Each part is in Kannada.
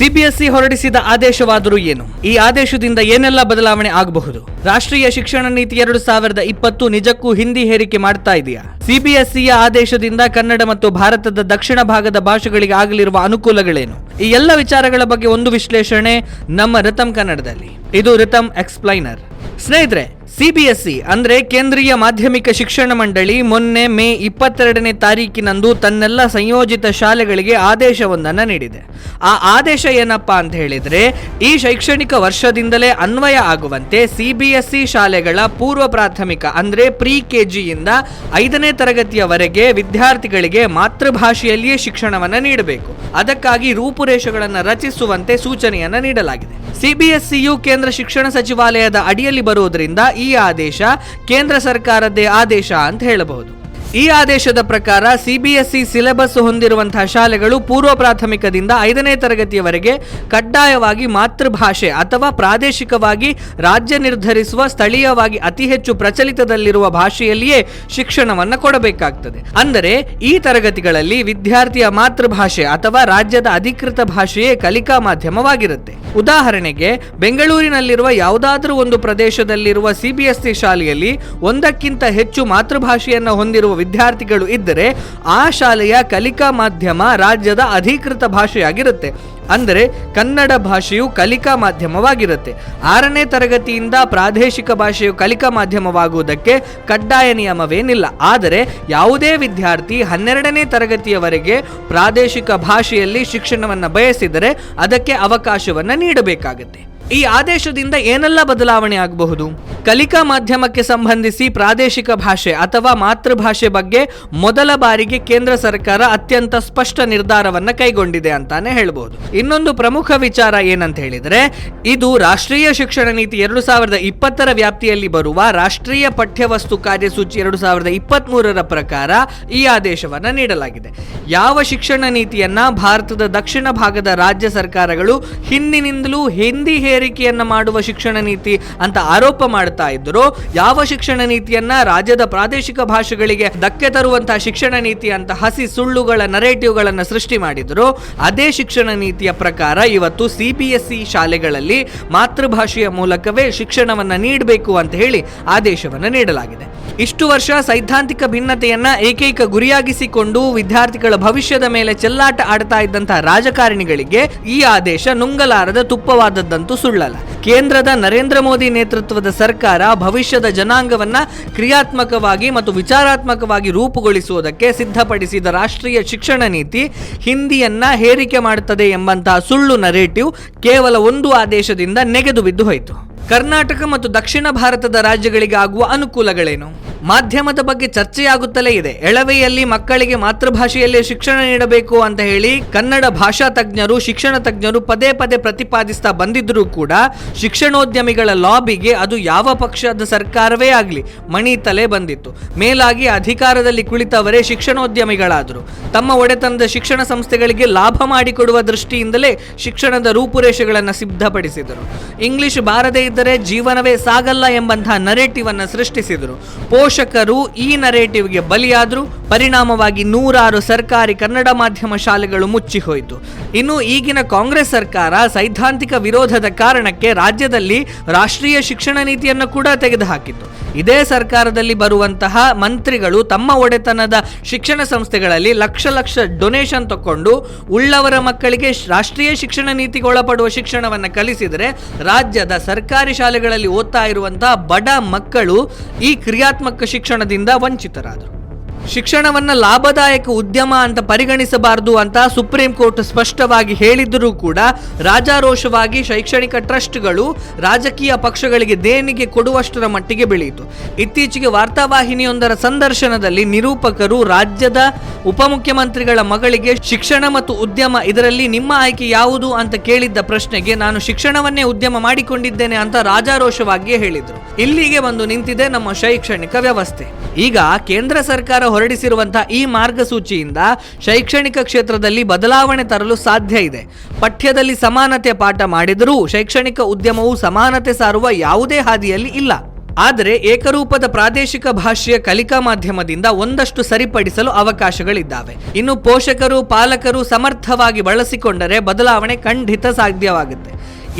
ಸಿಬಿಎಸ್ಇ ಹೊರಡಿಸಿದ ಆದೇಶವಾದರೂ ಏನು? ಈ ಆದೇಶದಿಂದ ಏನೆಲ್ಲ ಬದಲಾವಣೆ ಆಗಬಹುದು? ರಾಷ್ಟ್ರೀಯ ಶಿಕ್ಷಣ ನೀತಿ ಎರಡು ಸಾವಿರದ ಇಪ್ಪತ್ತು ನಿಜಕ್ಕೂ ಹಿಂದಿ ಹೇರಿಕೆ ಮಾಡ್ತಾ ಇದೆಯಾ? ಸಿಬಿಎಸ್ಇಯ ಆದೇಶದಿಂದ ಕನ್ನಡ ಮತ್ತು ಭಾರತದ ದಕ್ಷಿಣ ಭಾಗದ ಭಾಷೆಗಳಿಗೆ ಆಗಲಿರುವ ಅನುಕೂಲಗಳೇನು? ಈ ಎಲ್ಲ ವಿಚಾರಗಳ ಬಗ್ಗೆ ಒಂದು ವಿಶ್ಲೇಷಣೆ ನಮ್ಮ ರಿತಮ್ ಕನ್ನಡದಲ್ಲಿ. ಇದು ರಿತಮ್ ಎಕ್ಸ್ಪ್ಲೈನರ್. ಸ್ನೇಹಿತರೆ ಸಿಬಿಎಸ್ಇ, ಅಂದರೆ ಕೇಂದ್ರೀಯ ಮಾಧ್ಯಮಿಕ ಶಿಕ್ಷಣ ಮಂಡಳಿ, ಮೊನ್ನೆ ಮೇ ಇಪ್ಪತ್ತೆರಡನೇ ತಾರೀಕಿನಂದು ತನ್ನೆಲ್ಲ ಸಂಯೋಜಿತ ಶಾಲೆಗಳಿಗೆ ಆದೇಶವೊಂದನ್ನು ನೀಡಿದೆ. ಆ ಆದೇಶ ಏನಪ್ಪಾ ಅಂತ ಹೇಳಿದ್ರೆ, ಈ ಶೈಕ್ಷಣಿಕ ವರ್ಷದಿಂದಲೇ ಅನ್ವಯ ಆಗುವಂತೆ ಸಿಬಿಎಸ್ಇ ಶಾಲೆಗಳ ಪೂರ್ವ ಪ್ರಾಥಮಿಕ, ಅಂದರೆ ಪ್ರಿ ಕೆಜಿಯಿಂದ ಐದನೇ ತರಗತಿಯವರೆಗೆ ವಿದ್ಯಾರ್ಥಿಗಳಿಗೆ ಮಾತೃಭಾಷೆಯಲ್ಲಿಯೇ ಶಿಕ್ಷಣವನ್ನು ನೀಡಬೇಕು. ಅದಕ್ಕಾಗಿ ರೂಪುರೇಷೆಗಳನ್ನು ರಚಿಸುವಂತೆ ಸೂಚನೆಯನ್ನು ನೀಡಲಾಗಿದೆ. ಸಿಬಿಎಸ್ಇಯು ಕೇಂದ್ರ ಶಿಕ್ಷಣ ಸಚಿವಾಲಯದ ಅಡಿಯಲ್ಲಿ ಬರುವುದರಿಂದ ಈ ಆದೇಶ ಕೇಂದ್ರ ಸರ್ಕಾರದ್ದೇ ಆದೇಶ ಅಂತ ಹೇಳಬಹುದು. ಈ ಆದೇಶದ ಪ್ರಕಾರ ಸಿಬಿಎಸ್ಇ ಸಿಲೆಬಸ್ ಹೊಂದಿರುವಂತಹ ಶಾಲೆಗಳು ಪೂರ್ವ ಪ್ರಾಥಮಿಕದಿಂದ ಐದನೇ ತರಗತಿಯವರೆಗೆ ಕಡ್ಡಾಯವಾಗಿ ಮಾತೃಭಾಷೆ ಅಥವಾ ಪ್ರಾದೇಶಿಕವಾಗಿ ರಾಜ್ಯ ನಿರ್ಧರಿಸುವ ಸ್ಥಳೀಯವಾಗಿ ಅತಿ ಹೆಚ್ಚು ಪ್ರಚಲಿತದಲ್ಲಿರುವ ಭಾಷೆಯಲ್ಲಿಯೇ ಶಿಕ್ಷಣವನ್ನು ಕೊಡಬೇಕಾಗ್ತದೆ. ಅಂದರೆ ಈ ತರಗತಿಗಳಲ್ಲಿ ವಿದ್ಯಾರ್ಥಿಯ ಮಾತೃಭಾಷೆ ಅಥವಾ ರಾಜ್ಯದ ಅಧಿಕೃತ ಭಾಷೆಯೇ ಕಲಿಕಾ ಮಾಧ್ಯಮವಾಗಿರುತ್ತೆ. ಉದಾಹರಣೆಗೆ ಬೆಂಗಳೂರಿನಲ್ಲಿರುವ ಯಾವುದಾದ್ರೂ ಒಂದು ಪ್ರದೇಶದಲ್ಲಿರುವ ಸಿಬಿಎಸ್ಇ ಶಾಲೆಯಲ್ಲಿ ಒಂದಕ್ಕಿಂತ ಹೆಚ್ಚು ಮಾತೃಭಾಷೆಯನ್ನು ಹೊಂದಿರುವ ವಿದ್ಯಾರ್ಥಿಗಳು ಇದ್ದರೆ ಆ ಶಾಲೆಯ ಕಲಿಕಾ ಮಾಧ್ಯಮ ರಾಜ್ಯದ ಅಧಿಕೃತ ಭಾಷೆಯಾಗಿರುತ್ತೆ. ಅಂದರೆ ಕನ್ನಡ ಭಾಷೆಯು ಕಲಿಕಾ ಮಾಧ್ಯಮವಾಗಿರುತ್ತೆ. ಆರನೇ ತರಗತಿಯಿಂದ ಪ್ರಾದೇಶಿಕ ಭಾಷೆಯು ಕಲಿಕಾ ಮಾಧ್ಯಮವಾಗುವುದಕ್ಕೆ ಕಡ್ಡಾಯ ನಿಯಮವೇನಿಲ್ಲ. ಆದರೆ ಯಾವುದೇ ವಿದ್ಯಾರ್ಥಿ ಹನ್ನೆರಡನೇ ತರಗತಿಯವರೆಗೆ ಪ್ರಾದೇಶಿಕ ಭಾಷೆಯಲ್ಲಿ ಶಿಕ್ಷಣವನ್ನು ಬಯಸಿದರೆ ಅದಕ್ಕೆ ಅವಕಾಶವನ್ನು ನೀಡಬೇಕಾಗುತ್ತೆ. ಈ ಆದೇಶದಿಂದ ಏನೆಲ್ಲ ಬದಲಾವಣೆ ಆಗಬಹುದು? ಕಲಿಕಾ ಮಾಧ್ಯಮಕ್ಕೆ ಸಂಬಂಧಿಸಿ ಪ್ರಾದೇಶಿಕ ಭಾಷೆ ಅಥವಾ ಮಾತೃಭಾಷೆ ಬಗ್ಗೆ ಮೊದಲ ಬಾರಿಗೆ ಕೇಂದ್ರ ಸರ್ಕಾರ ಅತ್ಯಂತ ಸ್ಪಷ್ಟ ನಿರ್ಧಾರವನ್ನು ಕೈಗೊಂಡಿದೆ ಅಂತಾನೆ ಹೇಳ್ಬೋದು. ಇನ್ನೊಂದು ಪ್ರಮುಖ ವಿಚಾರ ಏನಂತ ಹೇಳಿದ್ರೆ, ಇದು ರಾಷ್ಟ್ರೀಯ ಶಿಕ್ಷಣ ನೀತಿ ಎರಡು ಸಾವಿರದ ಇಪ್ಪತ್ತರ ವ್ಯಾಪ್ತಿಯಲ್ಲಿ ಬರುವ ರಾಷ್ಟ್ರೀಯ ಪಠ್ಯವಸ್ತು ಕಾರ್ಯಸೂಚಿ ಎರಡು ಸಾವಿರದ ಪ್ರಕಾರ ಈ ಆದೇಶವನ್ನ ನೀಡಲಾಗಿದೆ. ಯಾವ ಶಿಕ್ಷಣ ನೀತಿಯನ್ನ ಭಾರತದ ದಕ್ಷಿಣ ಭಾಗದ ರಾಜ್ಯ ಸರ್ಕಾರಗಳು ಹಿಂದಿನಿಂದಲೂ ಹಿಂದಿ ಹೇರಿಕೆಯನ್ನ ಮಾಡುವ ಶಿಕ್ಷಣ ನೀತಿ ಅಂತ ಆರೋಪ ಮಾಡ್ತಾ ಇದ್ರು ಯಾವ ಶಿಕ್ಷಣ ನೀತಿಯನ್ನ ರಾಜ್ಯದ ಪ್ರಾದೇಶಿಕ ಭಾಷೆಗಳಿಗೆ ಧಕ್ಕೆ ತರುವಂತಹ ಶಿಕ್ಷಣ ನೀತಿ ಅಂತ ಹಸಿ ಸುಳ್ಳುಗಳ ನರೇಟಿವ್ಗಳನ್ನು ಸೃಷ್ಟಿ ಮಾಡಿದ್ರು. ಅದೇ ಶಿಕ್ಷಣ ನೀತಿಯ ಪ್ರಕಾರ ಇವತ್ತು ಸಿಬಿಎಸ್ಇ ಶಾಲೆಗಳಲ್ಲಿ ಮಾತೃಭಾಷೆಯ ಮೂಲಕವೇ ಶಿಕ್ಷಣವನ್ನ ನೀಡಬೇಕು ಅಂತ ಹೇಳಿ ಆದೇಶವನ್ನು ನೀಡಲಾಗಿದೆ. ಇಷ್ಟು ವರ್ಷ ಸೈದ್ಧಾಂತಿಕ ಭಿನ್ನತೆಯನ್ನ ಏಕೈಕ ಗುರಿಯಾಗಿಸಿಕೊಂಡು ವಿದ್ಯಾರ್ಥಿಗಳ ಭವಿಷ್ಯದ ಮೇಲೆ ಚೆಲ್ಲಾಟ ಆಡ್ತಾ ಇದ್ದಂತಹ ರಾಜಕಾರಣಿಗಳಿಗೆ ಈ ಆದೇಶ ನುಂಗಲಾರದ ತುಪ್ಪವಾದದ್ದಂತೂ ಸುಳ್ಳಲ್ಲ. ಕೇಂದ್ರದ ನರೇಂದ್ರ ಮೋದಿ ನೇತೃತ್ವದ ಸರ್ಕಾರ ಭವಿಷ್ಯದ ಜನಾಂಗವನ್ನ ಕ್ರಿಯಾತ್ಮಕವಾಗಿ ಮತ್ತು ವಿಚಾರಾತ್ಮಕವಾಗಿ ರೂಪುಗೊಳಿಸುವುದಕ್ಕೆ ಸಿದ್ಧಪಡಿಸಿದ ರಾಷ್ಟ್ರೀಯ ಶಿಕ್ಷಣ ನೀತಿ ಹಿಂದಿಯನ್ನ ಹೇರಿಕೆ ಮಾಡುತ್ತದೆ ಎಂಬಂತಹ ಸುಳ್ಳು ನರೇಟಿವ್ ಕೇವಲ ಒಂದು ಆದೇಶದಿಂದ ನೆಗೆದು ಬಿದ್ದು ಹೋಯಿತು. ಕರ್ನಾಟಕ ಮತ್ತು ದಕ್ಷಿಣ ಭಾರತದ ರಾಜ್ಯಗಳಿಗೆ ಆಗುವ ಅನುಕೂಲಗಳೇನು? ಮಾಧ್ಯಮದ ಬಗ್ಗೆ ಚರ್ಚೆಯಾಗುತ್ತಲೇ ಇದೆ. ಎಳವೆಯಲ್ಲಿ ಮಕ್ಕಳಿಗೆ ಮಾತೃಭಾಷೆಯಲ್ಲೇ ಶಿಕ್ಷಣ ನೀಡಬೇಕು ಅಂತ ಹೇಳಿ ಕನ್ನಡ ಭಾಷಾ ತಜ್ಞರು, ಶಿಕ್ಷಣ ತಜ್ಞರು ಪದೇ ಪದೇ ಪ್ರತಿಪಾದಿಸ್ತಾ ಬಂದಿದ್ರೂ ಕೂಡ ಶಿಕ್ಷಣೋದ್ಯಮಿಗಳ ಲಾಬಿಗೆ ಅದು ಯಾವ ಪಕ್ಷದ ಸರ್ಕಾರವೇ ಆಗಲಿ ಮಣಿತಲೇ ಬಂದಿತ್ತು. ಮೇಲಾಗಿ ಅಧಿಕಾರದಲ್ಲಿ ಕುಳಿತವರೇ ಶಿಕ್ಷಣೋದ್ಯಮಿಗಳಾದರು. ತಮ್ಮ ಒಡೆತನದ ಶಿಕ್ಷಣ ಸಂಸ್ಥೆಗಳಿಗೆ ಲಾಭ ಮಾಡಿಕೊಡುವ ದೃಷ್ಟಿಯಿಂದಲೇ ಶಿಕ್ಷಣದ ರೂಪುರೇಷೆಗಳನ್ನು ಸಿದ್ಧಪಡಿಸಿದರು. ಇಂಗ್ಲಿಷ್ ಬಾರದೇ ಇದ್ದರೆ ಜೀವನವೇ ಸಾಗಲ್ಲ ಎಂಬಂತಹ ನರೇಟಿವ್ ಅನ್ನು ಸೃಷ್ಟಿಸಿದರು. ಪೋಷಕರು ಈ ನರೇಟಿವ್ಗೆ ಬಲಿಯಾದರು. ಪರಿಣಾಮವಾಗಿ ನೂರಾರು ಸರ್ಕಾರಿ ಕನ್ನಡ ಮಾಧ್ಯಮ ಶಾಲೆಗಳು ಮುಚ್ಚಿ ಹೋಯಿತು ಇನ್ನು ಈಗಿನ ಕಾಂಗ್ರೆಸ್ ಸರ್ಕಾರ ಸೈದ್ಧಾಂತಿಕ ವಿರೋಧದ ಕಾರಣಕ್ಕೆ ರಾಜ್ಯದಲ್ಲಿ ರಾಷ್ಟ್ರೀಯ ಶಿಕ್ಷಣ ನೀತಿಯನ್ನು ಕೂಡ ತೆಗೆದುಹಾಕಿತ್ತು. ಇದೇ ಸರ್ಕಾರದಲ್ಲಿ ಬರುವಂತಹ ಮಂತ್ರಿಗಳು ತಮ್ಮ ಒಡೆತನದ ಶಿಕ್ಷಣ ಸಂಸ್ಥೆಗಳಲ್ಲಿ ಲಕ್ಷ ಲಕ್ಷ ಡೊನೇಷನ್ ತಕೊಂಡು ಉಳ್ಳವರ ಮಕ್ಕಳಿಗೆ ರಾಷ್ಟ್ರೀಯ ಶಿಕ್ಷಣ ನೀತಿಗೆ ಒಳಪಡುವ ಶಿಕ್ಷಣವನ್ನು ಕಲಿಸಿದರೆ ರಾಜ್ಯದ ಸರ್ಕಾರಿ ಶಾಲೆಗಳಲ್ಲಿ ಓದ್ತಾ ಇರುವಂತಹ ಬಡ ಮಕ್ಕಳು ಈ ಕ್ರಿಯಾತ್ಮಕ ಶಿಕ್ಷಣದಿಂದ ವಂಚಿತರಾದರು. ಶಿಕ್ಷಣವನ್ನ ಲಾಭದಾಯಕ ಉದ್ಯಮ ಅಂತ ಪರಿಗಣಿಸಬಾರದು ಅಂತ ಸುಪ್ರೀಂ ಕೋರ್ಟ್ ಸ್ಪಷ್ಟವಾಗಿ ಹೇಳಿದ್ದರೂ ಕೂಡ ರಾಜಾರೋಷವಾಗಿ ಶೈಕ್ಷಣಿಕ ಟ್ರಸ್ಟ್ಗಳು ರಾಜಕೀಯ ಪಕ್ಷಗಳಿಗೆ ದೇಣಿಗೆ ಕೊಡುವಷ್ಟರ ಮಟ್ಟಿಗೆ ಬೆಳೆಯಿತು. ಇತ್ತೀಚೆಗೆ ವಾರ್ತಾವಾಹಿನಿಯೊಂದರ ಸಂದರ್ಶನದಲ್ಲಿ ನಿರೂಪಕರು ರಾಜ್ಯದ ಉಪಮುಖ್ಯಮಂತ್ರಿಗಳ ಮಗಳಿಗೆ ಶಿಕ್ಷಣ ಮತ್ತು ಉದ್ಯಮ ಇದರಲ್ಲಿ ನಿಮ್ಮ ಆಯ್ಕೆ ಯಾವುದು ಅಂತ ಕೇಳಿದ್ದ ಪ್ರಶ್ನೆಗೆ ನಾನು ಶಿಕ್ಷಣವನ್ನೇ ಉದ್ಯಮ ಮಾಡಿಕೊಂಡಿದ್ದೇನೆ ಅಂತ ರಾಜಾರೋಷವಾಗಿಯೇ ಹೇಳಿದರು. ಇಲ್ಲಿಗೆ ಬಂದು ನಿಂತಿದೆ ನಮ್ಮ ಶೈಕ್ಷಣಿಕ ವ್ಯವಸ್ಥೆ. ಈಗ ಕೇಂದ್ರ ಸರ್ಕಾರ ಹೊರಡಿಸಿರುವಂತಹ ಈ ಮಾರ್ಗಸೂಚಿಯಿಂದ ಶೈಕ್ಷಣಿಕ ಕ್ಷೇತ್ರದಲ್ಲಿ ಬದಲಾವಣೆ ತರಲು ಸಾಧ್ಯ ಇದೆ. ಪಠ್ಯದಲ್ಲಿ ಸಮಾನತೆ ಪಾಠ ಮಾಡಿದರೂ ಶೈಕ್ಷಣಿಕ ಉದ್ಯಮವು ಸಮಾನತೆ ಸಾರುವ ಯಾವುದೇ ಹಾದಿಯಲ್ಲಿ ಇಲ್ಲ. ಆದರೆ ಏಕರೂಪದ ಪ್ರಾದೇಶಿಕ ಭಾಷೆಯ ಕಲಿಕಾ ಮಾಧ್ಯಮದಿಂದ ಒಂದಷ್ಟು ಸರಿಪಡಿಸಲು ಅವಕಾಶಗಳಿದ್ದಾವೆ. ಇನ್ನು ಪೋಷಕರು, ಪಾಲಕರು ಸಮರ್ಥವಾಗಿ ಬಳಸಿಕೊಂಡರೆ ಬದಲಾವಣೆ ಖಂಡಿತ ಸಾಧ್ಯವಾಗುತ್ತೆ.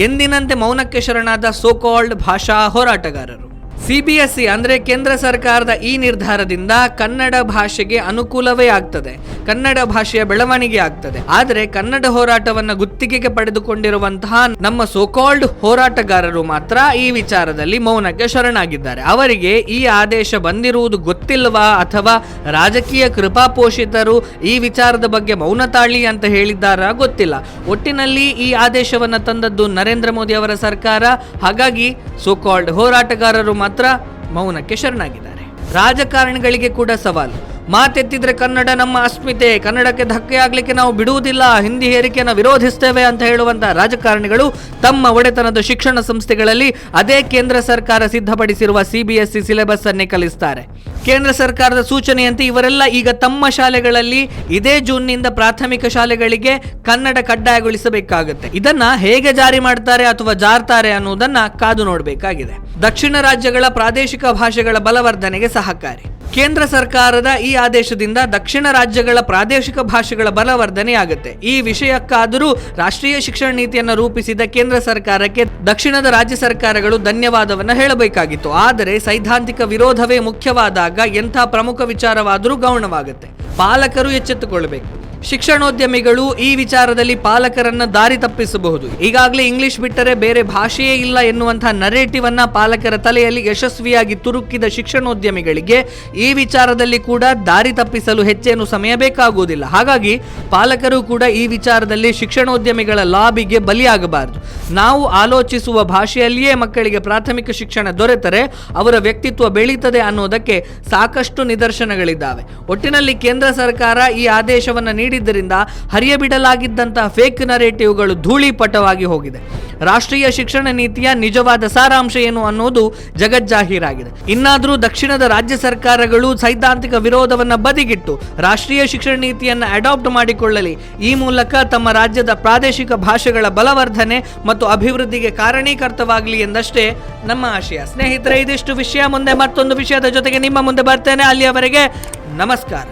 ಎಂದಿನಂತೆ ಮೌನಕ್ಕೆ ಶರಣಾದ ಸೋಕಾಲ್ಡ್ ಭಾಷಾ ಹೋರಾಟಗಾರರು. ಸಿಬಿಎಸ್ಇ ಅಂದರೆ ಕೇಂದ್ರ ಸರ್ಕಾರದ ಈ ನಿರ್ಧಾರದಿಂದ ಕನ್ನಡ ಭಾಷೆಗೆ ಅನುಕೂಲವೇ ಆಗ್ತದೆ. ಕನ್ನಡ ಭಾಷೆಯ ಬೆಳವಣಿಗೆ ಆಗ್ತದೆ. ಆದರೆ ಕನ್ನಡ ಹೋರಾಟವನ್ನು ಗುತ್ತಿಗೆಗೆ ಪಡೆದುಕೊಂಡಿರುವಂತಹ ನಮ್ಮ ಸೋಕಾಲ್ಡ್ ಹೋರಾಟಗಾರರು ಮಾತ್ರ ಈ ವಿಚಾರದಲ್ಲಿ ಮೌನಕ್ಕೆ ಶರಣಾಗಿದ್ದಾರೆ. ಅವರಿಗೆ ಈ ಆದೇಶ ಬಂದಿರುವುದು ಗೊತ್ತಿಲ್ವಾ ಅಥವಾ ರಾಜಕೀಯ ಕೃಪಾಪೋಷಿತರು ಈ ವಿಚಾರದ ಬಗ್ಗೆ ಮೌನ ತಾಳಿ ಅಂತ ಹೇಳಿದ್ದಾರಾ ಗೊತ್ತಿಲ್ಲ. ಒಟ್ಟಿನಲ್ಲಿ ಈ ಆದೇಶವನ್ನು ತಂದದ್ದು ನರೇಂದ್ರ ಮೋದಿ ಅವರ ಸರ್ಕಾರ. ಹಾಗಾಗಿ ಸೋಕಾಲ್ಡ್ ಹೋರಾಟಗಾರರು ಮಾತ್ರ ಮೌನಕ್ಕೆ ಶರಣಾಗಿದ್ದಾರೆ. ರಾಜಕಾರಣಿಗಳಿಗೆ ಕೂಡ ಸವಾಲು. ಮಾತೆತ್ತಿದ್ರೆ ಕನ್ನಡ ನಮ್ಮ ಅಸ್ಮಿತೆ. ಕನ್ನಡಕ್ಕೆ ಧಕ್ಕೆ ಆಗ್ಲಿಕ್ಕೆ ನಾವು ಬಿಡುವುದಿಲ್ಲ. ಹಿಂದಿ ಹೇರಿಕೆಯನ್ನು ವಿರೋಧಿಸ್ತೇವೆ ಅಂತ ಹೇಳುವಂತಹ ರಾಜಕಾರಣಿಗಳು ತಮ್ಮ ಒಡೆತನದ ಶಿಕ್ಷಣ ಸಂಸ್ಥೆಗಳಲ್ಲಿ ಅದೇ ಕೇಂದ್ರ ಸರ್ಕಾರ ಸಿದ್ಧಪಡಿಸಿರುವ ಸಿಬಿಎಸ್ಇ ಸಿಲೆಬಸ್ ಅನ್ನೇ ಕಲಿಸ್ತಾರೆ. ಕೇಂದ್ರ ಸರ್ಕಾರದ ಸೂಚನೆಯಂತೆ ಇವರೆಲ್ಲ ಈಗ ತಮ್ಮ ಶಾಲೆಗಳಲ್ಲಿ ಇದೇ ಜೂನ್ನಿಂದ ಪ್ರಾಥಮಿಕ ಶಾಲೆಗಳಿಗೆ ಕನ್ನಡ ಕಡ್ಡಾಯಗೊಳಿಸಬೇಕಾಗುತ್ತೆ. ಇದನ್ನ ಹೇಗೆ ಜಾರಿ ಮಾಡ್ತಾರೆ ಅಥವಾ ಜಾರ್ತಾರೆ ಅನ್ನುವುದನ್ನ ಕಾದು ನೋಡಬೇಕಾಗಿದೆ. ದಕ್ಷಿಣ ರಾಜ್ಯಗಳ ಪ್ರಾದೇಶಿಕ ಭಾಷೆಗಳ ಬಲವರ್ಧನೆಗೆ ಸಹಕಾರಿ. ಕೇಂದ್ರ ಸರ್ಕಾರದ ಈ ಆದೇಶದಿಂದ ದಕ್ಷಿಣ ರಾಜ್ಯಗಳ ಪ್ರಾದೇಶಿಕ ಭಾಷೆಗಳ ಬಲವರ್ಧನೆಯಾಗುತ್ತೆ. ಈ ವಿಷಯಕ್ಕಾದರೂ ರಾಷ್ಟ್ರೀಯ ಶಿಕ್ಷಣ ನೀತಿಯನ್ನು ರೂಪಿಸಿದ ಕೇಂದ್ರ ಸರ್ಕಾರಕ್ಕೆ ದಕ್ಷಿಣದ ರಾಜ್ಯ ಸರ್ಕಾರಗಳು ಧನ್ಯವಾದವನ್ನು ಹೇಳಬೇಕಾಗಿತ್ತು. ಆದರೆ ಸೈದ್ಧಾಂತಿಕ ವಿರೋಧವೇ ಮುಖ್ಯವಾದಾಗ ಎಂಥ ಪ್ರಮುಖ ವಿಚಾರವಾದರೂ ಗೌಣವಾಗುತ್ತೆ. ಪಾಲಕರು ಎಚ್ಚೆತ್ತುಕೊಳ್ಬೇಕು ಶಿಕ್ಷಣೋದ್ಯಮಿಗಳು ಈ ವಿಚಾರದಲ್ಲಿ ಪಾಲಕರನ್ನ ದಾರಿ ತಪ್ಪಿಸಬಹುದು. ಈಗಾಗಲೇ ಇಂಗ್ಲಿಷ್ ಬಿಟ್ಟರೆ ಬೇರೆ ಭಾಷೆಯೇ ಇಲ್ಲ ಎನ್ನುವಂತಹ ನರೇಟಿವ್ ಅನ್ನ ಪಾಲಕರ ತಲೆಯಲ್ಲಿ ಯಶಸ್ವಿಯಾಗಿ ತುರುಕಿದ ಶಿಕ್ಷಣೋದ್ಯಮಿಗಳಿಗೆ ಈ ವಿಚಾರದಲ್ಲಿ ಕೂಡ ದಾರಿ ತಪ್ಪಿಸಲು ಹೆಚ್ಚೇನು ಸಮಯ ಬೇಕಾಗುವುದಿಲ್ಲ. ಹಾಗಾಗಿ ಪಾಲಕರು ಕೂಡ ಈ ವಿಚಾರದಲ್ಲಿ ಶಿಕ್ಷಣೋದ್ಯಮಿಗಳ ಲಾಬಿಗೆ ಬಲಿಯಾಗಬಾರದು. ನಾವು ಆಲೋಚಿಸುವ ಭಾಷೆಯಲ್ಲಿಯೇ ಮಕ್ಕಳಿಗೆ ಪ್ರಾಥಮಿಕ ಶಿಕ್ಷಣ ದೊರೆತರೆ ಅವರ ವ್ಯಕ್ತಿತ್ವ ಬೆಳೀತದೆ ಅನ್ನೋದಕ್ಕೆ ಸಾಕಷ್ಟು ನಿದರ್ಶನಗಳಿದ್ದಾವೆ. ಒಟ್ಟಿನಲ್ಲಿ ಕೇಂದ್ರ ಸರ್ಕಾರ ಈ ಆದೇಶವನ್ನು ನೀಡಿದ್ದರಿಂದ ಹರಿಯಬಿಡಲಾಗಿದ್ದಂತಹ ಫೇಕ್ ನರೇಟಿವ್ಗಳು ಧೂಳಿಪಟವಾಗಿ ಹೋಗಿದೆ. ರಾಷ್ಟ್ರೀಯ ಶಿಕ್ಷಣ ನೀತಿಯ ನಿಜವಾದ ಸಾರಾಂಶ ಏನು ಅನ್ನೋದು ಜಗಜ್ಜಾಹೀರಾಗಿದೆ. ಇನ್ನಾದರೂ ದಕ್ಷಿಣದ ರಾಜ್ಯ ಸರ್ಕಾರಗಳು ಸೈದ್ಧಾಂತಿಕ ವಿರೋಧವನ್ನು ಬದಿಗಿಟ್ಟು ರಾಷ್ಟ್ರೀಯ ಶಿಕ್ಷಣ ನೀತಿಯನ್ನು ಅಡಾಪ್ಟ್ ಮಾಡಿಕೊಳ್ಳಲಿ. ಈ ಮೂಲಕ ತಮ್ಮ ರಾಜ್ಯದ ಪ್ರಾದೇಶಿಕ ಭಾಷೆಗಳ ಬಲವರ್ಧನೆ ಮತ್ತು ಅಭಿವೃದ್ಧಿಗೆ ಕಾರಣೀಕರ್ತವಾಗಲಿ ಎಂದಷ್ಟೇ ನಮ್ಮ ಆಶಯ. ಸ್ನೇಹಿತರೆ, ಇದಿಷ್ಟು ವಿಷಯ. ಮುಂದೆ ಮತ್ತೊಂದು ವಿಷಯದ ಜೊತೆಗೆ ನಿಮ್ಮ ಮುಂದೆ ಬರ್ತೇನೆ. ಅಲ್ಲಿಯವರೆಗೆ ನಮಸ್ಕಾರ.